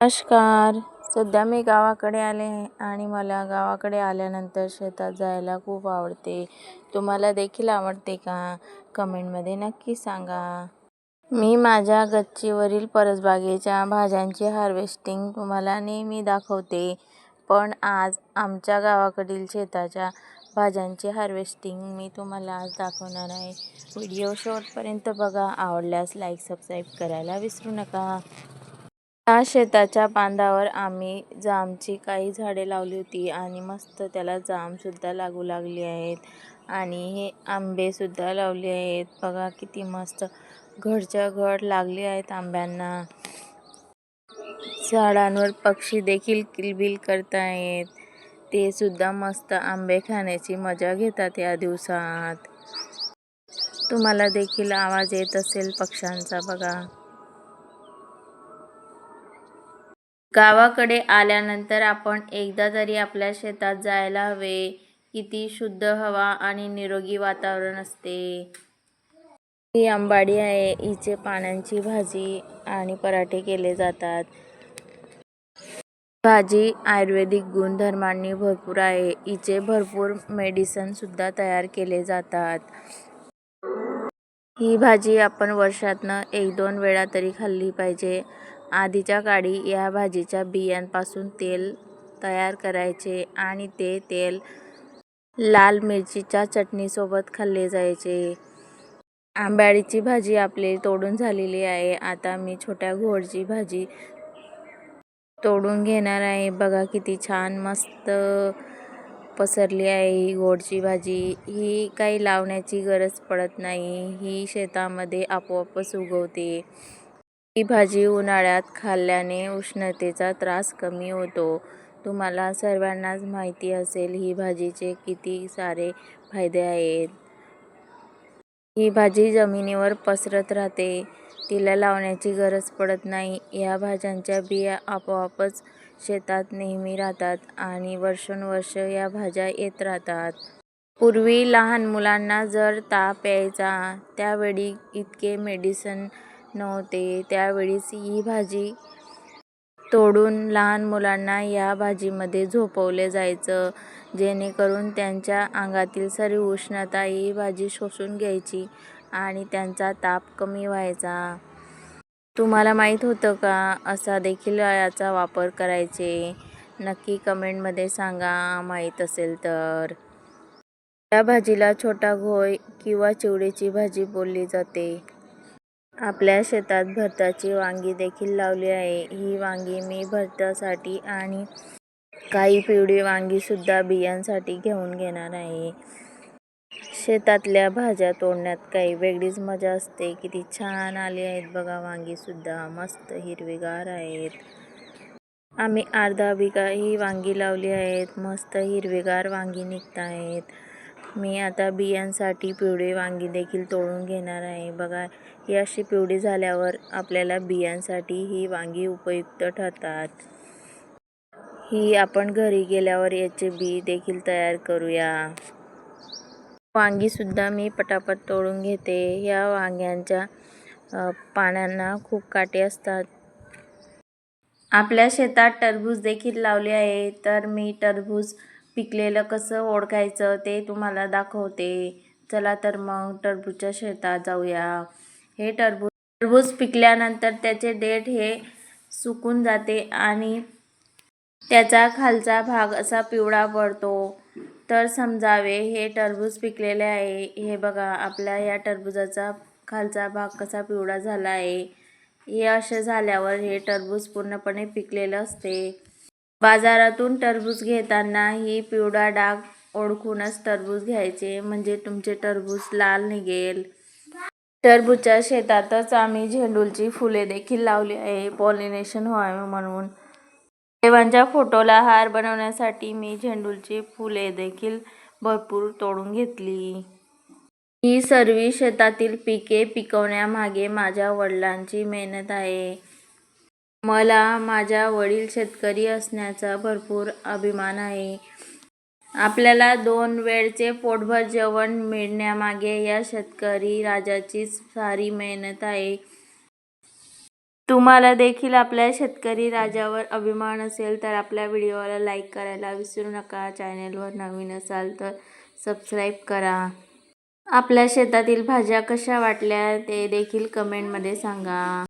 नमस्कार. सध्या मी गावाकडे आले आणि मला गावाकडे आल्यानंतर शेतात जायला खूप आवडते. तुम्हाला देखील आवडते का? कमेंटमध्ये नक्की सांगा. मी माझ्या गच्चीवरील परसबागेच्या भाज्यांची हार्वेस्टिंग तुम्हाला नेहमी दाखवते. पण आज आमच्या गावाकडील शेताच्या भाज्यांची हार्वेस्टिंग मी तुम्हाला आज दाखवणार आहे. व्हिडिओ शेवटपर्यंत बघा. आवडल्यास लाईक सबस्क्राईब करायला विसरू नका. या शेताच्या बांधावर आम्ही जामची काही झाडे लावली होती आणि मस्त त्याला जामसुद्धा लागू लागली आहेत. आणि हे आंबेसुद्धा लावले आहेत. बघा किती मस्त घरच्या घड लागले आहेत आंब्यांना. झाडांवर पक्षी देखील किलबिल करतायत ते सुद्धा मस्त आंबे खाण्याची मजा घेतात या दिवसात. तुम्हाला देखील आवाज येत असेल पक्ष्यांचा बघा. गावाकडे आल्यानंतर आपण एकदा तरी आपल्या शेतात जायला हवे. किती शुद्ध हवा आणि निरोगी वातावरण असते. ही आंबाडी आहे. हिचे पानांची भाजी आणि पराठे केले जातात. भाजी आयुर्वेदिक गुणधर्मांनी भरपूर आहे. हिचे भरपूर मेडिसनसुद्धा तयार केले जातात. ही भाजी आपण वर्षातनं एक दोन वेळा तरी खाल्ली पाहिजे. आधीच्या काळी या भाजीच्या बियांपासून तेल तयार करायचे आणि ते तेल लाल मिरचीच्या चटणीसोबत खाल्ले जायचे. आंबाडीची भाजी आपली तोडून झालेली आहे. आता मी छोट्या घोडची भाजी तोडून घेणार आहे. बघा किती छान मस्त पसरली आहे ही गोडची भाजी. ही काही लावण्याची गरज पडत नाही. ही शेतामध्ये आपोआपच उगवते. ही भाजी उन्हाळ्यात खाल्ल्याने उष्णतेचा त्रास कमी होतो. तुम्हाला सर्वांनाच माहिती असेल ही भाजीचे किती सारे फायदे आहेत. ही भाजी जमिनीवर पसरत राहते. तिला लावण्याची गरज पडत नाही. या भाज्यांच्या बिया आपोआपच शेतात नेहमी राहतात आणि वर्षोनवर्ष या भाज्या येत राहतात. पूर्वी लहान मुलांना जर ताप यायचा त्यावेळी इतके मेडिसन नव्हते. त्यावेळेस ही भाजी तोडून लहान मुलांना या भाजीमध्ये झोपवले जायचं. जेणेकरून त्यांच्या अंगातील सर्व उष्णता ही भाजी शोषून घ्यायची आणि त्यांचा ताप कमी व्हायचा. तुम्हाला माहीत होतं का? असा देखील याचा वापर करायचे. नक्की कमेंटमध्ये सांगा माहीत असेल तर. या भाजीला छोटा घोय किंवा चिवडीची भाजी बोलली जाते. आपल्या शेतात भरताची वांगी देखील लावली आहे. ही वांगी मी भरतासाठी आणि काही पिवळी वांगीसुद्धा बियांसाठी घेऊन घेणार आहे. शेतातल्या भाज्या तोडण्यात काही वेगळीच मजा असते. किती छान आली आहेत बघा वांगीसुद्धा मस्त हिरवीगार आहेत. आम्ही अर्धा बिघा ही वांगी लावली आहेत. मस्त हिरवीगार वांगी निघत आहेत मी आता बियांसाठी पिवळी वांगी देखील तोडून घेणार आहे. बघा ही अशी पिवळी झाल्यावर आपल्याला बियांसाठी ही वांगी उपयुक्त ठरतात. ही आपण घरी गेल्यावर याचे बी देखील तयार करूया. वांगीसुद्धा मी पटापट तोडून घेते. या वांग्यांच्या पानांना खूप काटे असतात. आपल्या शेतात टरबूज देखील लावले आहे. तर मी टरबूज पिकलेलं कसं ओळखायचं ते तुम्हाला दाखवते. चला तर मग टरबूजच्या शेतात जाऊया. हे टरबूज टरबूज पिकल्यानंतर त्याचे देठ हे सुकून जाते आणि त्याचा खालचा भाग असा पिवळा पडतो. तर समजावे हे टरबूज पिकलेले आहे. हे बघा आपल्या या टरबूजाचा खालचा भाग कसा पिवळा झाला आहे. हे असे झाल्यावर हे टरबूज पूर्णपणे पिकलेलं असते. बाजारातून टरबूज घेताना ही पिवळा डाग ओळखूनच टरबूज घ्यायचे. म्हणजे तुमचे टरबूज लाल निघेल. टरबूजच्या शेतातच आम्ही झेंडूलची फुले देखील लावली आहे. पॉलिनेशन व्हावे म्हणून. देवांच्या फोटोला हार बनवण्यासाठी मी झेंडूलची फुले देखील भरपूर तोडून घेतली. ही सर्व शेतातील पिके पिकवण्यामागे माझ्या वडिलांची मेहनत आहे. मला माझ्या वडील शेतकरी असण्याचा भरपूर अभिमान आहे. आपल्याला दोन वेळचे पोटभर जेवण मिळण्यामागे या शेतकरी राजाचीच सारी मेहनत आहे. तुम्हाला देखील आपल्या शेतकरी राजावर अभिमान असेल तर आपल्या व्हिडिओला लाईक करायला विसरू नका. चॅनेलवर नवीन असाल तर सबस्क्राईब करा. आपल्या शेतातील भाज्या कशा वाटल्या ते देखील कमेंटमध्ये सांगा.